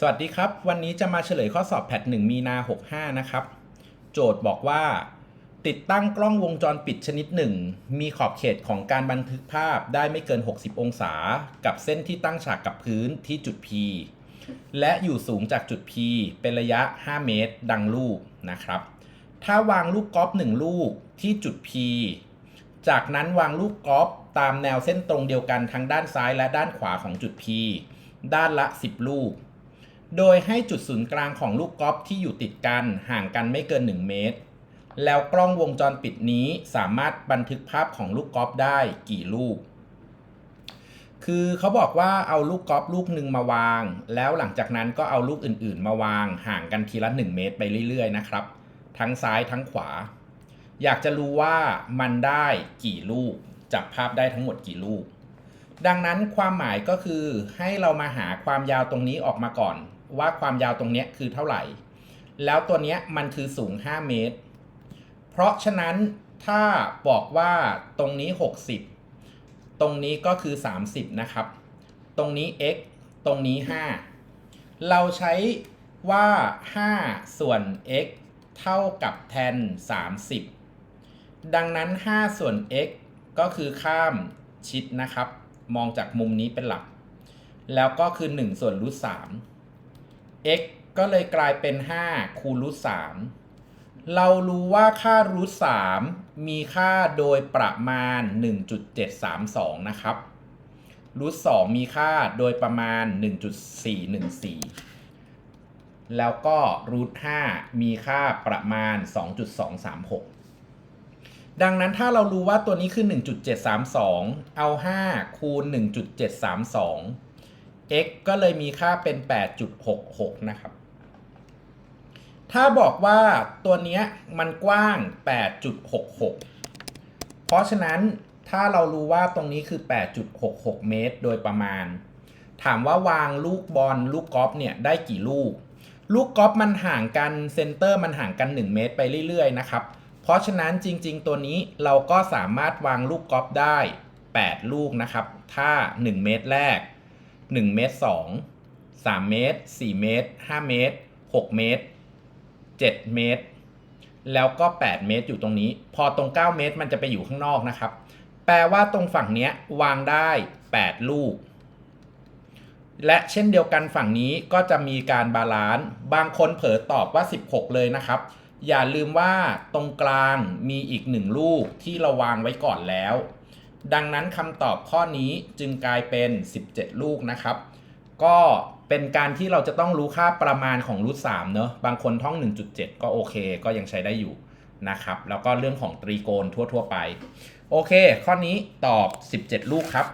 สวัสดีครับ วันนี้จะมาเฉลยข้อสอบแพท1มีนา 65 นะครับ โจทย์บอกว่า ติดตั้งกล้องวงจรปิดชนิดหนึ่งมีขอบเขตของการบันทึกภาพได้ไม่เกิน 60 องศา กับเส้นที่ตั้งฉากกับพื้นที่จุด P และอยู่สูงจากจุด P เป็นระยะ 5 เมตร ดังรูปนะครับ ถ้าวางลูกกอล์ฟ1ลูกที่จุด P จากนั้นวางลูกกอล์ฟตามแนวเส้นตรงเดียวกันทั้งด้านซ้ายและด้านขวาของจุด P ด้านละ 10 ลูก โดยให้จุดศูนย์กลางของลูกกอล์ฟที่อยู่ติดกันห่างกันไม่เกิน 1 เมตร แล้วกล้องวงจรปิดนี้สามารถบันทึกภาพของลูกกอล์ฟได้กี่ลูก คือเขาบอกว่าเอาลูกกอล์ฟลูกหนึ่งมาวาง แล้วหลังจากนั้นก็เอาลูกอื่นๆ มาวางห่างกันทีละ 1 เมตรไปเรื่อยๆนะครับ ทั้งซ้ายทั้งขวา อยากจะรู้ว่ามันได้กี่ลูกจับภาพได้ทั้งหมดกี่ลูก ดังนั้นความหมายก็คือให้เรามาหาความยาวตรงนี้ออกมาก่อน ว่าความยาวตรงนี้คือเท่าไหร่ แล้วตัวนี้มันคือสูง 5 เมตร เพราะฉะนั้นถ้าบอกว่าตรงนี้ 60 ตรงนี้ก็คือ 30 นะครับ ตรงนี้ x ตรงนี้ 5 เราใช้ว่า 5 ส่วน x เท่ากับแทน 30 ดังนั้น 5 ส่วน x ก็คือข้ามชิดนะครับ มองจากมุมนี้เป็นหลัก แล้วก็คือ 1 ส่วนรูท3 x ก็เลยกลายเป็น 5 คูณรูท3เรารู้ว่าค่ารูท3มีค่าโดยประมาณ 1.732 นะครับรูท2มีค่าโดยประมาณ 1.414 แล้วก็รูท5มีค่าประมาณ 2.236 ดังนั้นถ้าเรารู้ว่าตัวนี้คือ 1.732 เอา 5 คูณ 1.732 x ก็เลยมีค่าเป็น 8.66 นะครับ ถ้าบอกว่าตัวเนี้ยมันกว้าง 8.66 เพราะฉะนั้นถ้าเรารู้ว่าตรงนี้คือ 8.66 เมตร โดยประมาณ ถามว่าวางลูกบอลลูกกอล์ฟเนี่ยได้กี่ลูก ลูกกอล์ฟมันห่างกันเซนเตอร์มันห่างกัน 1 เมตรไปเรื่อยๆ นะครับ เพราะฉะนั้นจริง ๆ ตัวนี้เราก็สามารถวางลูกกอล์ฟได้ 8 ลูกนะครับ ถ้า 1 เมตรแรก 1เมตร2 3 เมตร 4 เมตร 5 เมตร 6 เมตร 7 เมตร แล้วก็ 8 เมตรอยู่ตรงนี้ พอตรง 9 เมตรมันจะไปอยู่ข้างนอกนะครับ แปลว่าตรงฝั่งเนี้ยวางได้ 8 ลูก และเช่นเดียวกันฝั่งนี้ก็จะมีการบาลานซ์ บางคนเผลอตอบว่า 16 เลยนะครับ อย่าลืมว่าตรงกลางมีอีกหนึ่งลูกที่เราวางไว้ก่อนแล้ว ดังนั้นคำตอบข้อนี้จึงกลายเป็น 17 ลูกนะครับ ก็เป็นการที่เราจะต้องรู้ค่าประมาณของรูท3เนอะบางคนท่อง 1.7 ก็โอเค ก็ยังใช้ได้อยู่นะครับ แล้วก็เรื่องของตรีโกณทั่ว ๆ ไป โอเค ข้อนี้ตอบ 17 ลูกครับ